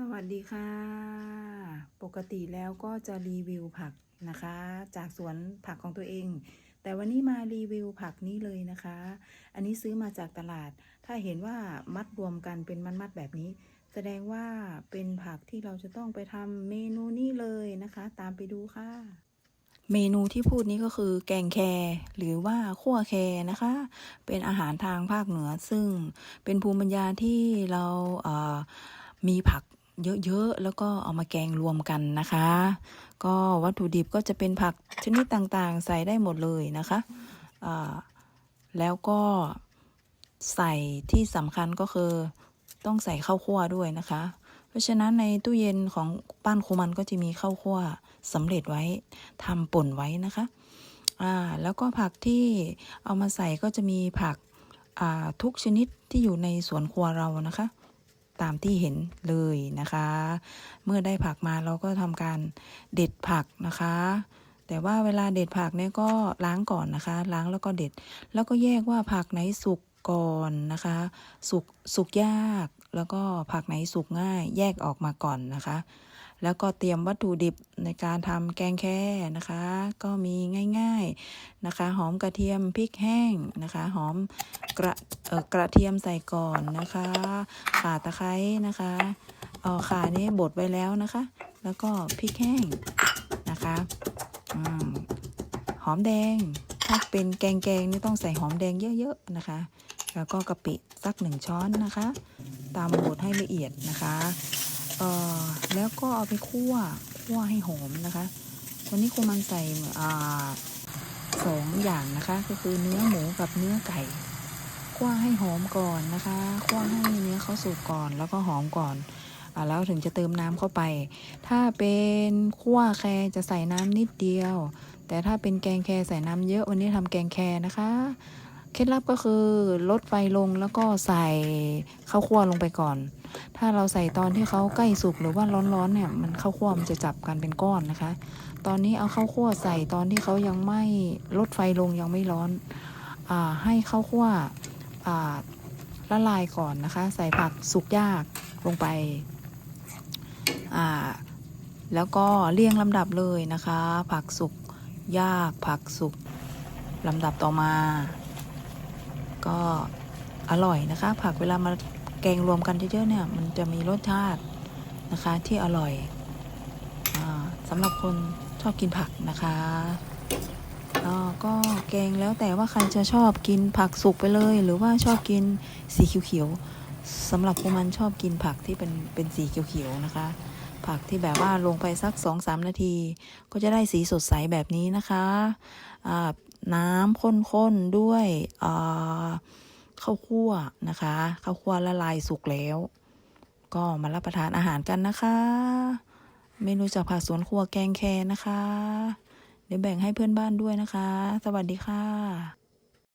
สวัสดีค่ะ ปกติแล้วก็จะรีวิวผักนะคะ จากสวนผักของตัวเอง แต่วันนี้มารีวิวผักนี้เลยนะคะ อันนี้ซื้อมาจากตลาด ถ้าเห็นว่ามัดรวมกันเป็นมัดๆแบบนี้ แสดงว่าเป็นผักที่เราจะต้องไปทำเมนูนี้เลยนะคะ ตามไปดูค่ะ เมนูที่พูดนี้ก็คือแกงแครหรือว่าขั่วแครนะคะ เป็นอาหารทางภาคเหนือซึ่งเป็นภูมิปัญญาที่เราเอ่อมีผัก เยอะๆ แล้วก็เอามาแกงรวมกันนะคะ ก็วัตถุดิบก็จะเป็นผักชนิดต่างๆ ใส่ได้หมดเลยนะคะแล้วก็ใส่ที่สำคัญก็คือต้องใส่ข้าวคั่วด้วยนะคะ เพราะฉะนั้นในตู้เย็นของบ้านครูมันก็จะมีข้าวคั่วสำเร็จไว้ทำป่นไว้นะคะอ่าแล้วก็ผักที่เอามาใส่ก็จะมีผักอ่าทุกชนิดที่อยู่ในสวนครัวเรานะคะ ตามที่เห็นเลยนะคะ เมื่อได้ผักมาเราก็ทำการเด็ดผักนะคะ แต่ว่าเวลาเด็ดผักเนี่ยก็ล้างก่อนนะคะ ล้างแล้วก็เด็ด แล้วก็แยกว่าผักไหนสุกก่อนนะคะ สุกสุกยากแล้วก็ผักไหนสุกง่าย แยกออกมาก่อนนะคะ แล้วก็เตรียมวัตถุดิบในการทำแกงแค่นะคะ ก็มีง่าย ๆนะคะ หอมกระเทียมพริกแห้งนะคะ หอม กระเอ่อกระเทียมใส่ก่อนนะคะข่าตะไคร้นะคะเออข่านี่บดไว้แล้วนะคะ แล้วก็พริกแห้งนะคะอหอมแดงถ้าเป็นแกงแกงนี่ต้องใส่หอมแดงเยอะๆนะคะ แล้วก็กะปิสักหนึ่งช้อนนะคะตามบดให้ละเอียดนะคะเออแล้วก็เอาไปคั่วคั่วให้หอมนะคะ วันนี้ครูมันใส่สองอย่างนะคะ ก็คือเนื้อหมูกับเนื้อไก่ คั่วให้หอมก่อนนะคะคั่วให้เนื้อเขาสุกก่อนแล้วก็หอมก่อนอ่าแล้วถึงจะเติมน้ำเข้าไป ถ้าเป็นคั่วแครจะใส่น้ำนิดเดียว แต่ถ้าเป็นแกงแครใส่น้ำเยอะวันนี้ทำแกงแครนะคะ เคล็ดลับก็คือลดไฟลงแล้วก็ใส่ข้าวคั่วลงไปก่อน ถ้าเราใส่ตอนที่เขาใกล้สุกหรือว่าร้อนๆเนี่ยมันข้าวคั่วมันจะจับกันเป็นก้อนนะคะ ตอนนี้เอาข้าวคั่วใส่ตอนที่เขายังไม่ลดไฟลงยังไม่ร้อนอ่าให้ข้าวคั่ว ละลายก่อนนะคะ ใส่ผักสุกยากลงไป แล้วก็เรียงลำดับเลยนะคะ ผักสุกยากผักสุกลำดับต่อมา ก็อร่อยนะคะ ผักเวลามาแกงรวมกันเยอะๆเนี่ย มันจะมีรสชาตินะคะที่อร่อยอสำหรับคนชอบกินผักนะคะ ก็แกงแล้วแต่ว่าใครจะชอบกินผักสุกไปเลย หรือว่าชอบกินสีเขียวๆสำหรับพวกมันชอบกินผักที่เป็นเป็นสีเขียวๆนะคะ ผักที่แบบว่าลงไปสักสองสามนาที ก็จะได้สีสดใสแบบนี้นะคะน้ำข้นๆด้วยข้าวคั่วนะคะข้าวคั่วละลายสุกแล้ว ก็มารับประทานอาหารกันนะคะ เมนูจากผักสวนครัวแกงแคนะคะ เดี๋ยวแบ่งให้เพื่อนบ้านด้วยนะคะ สวัสดีค่ะ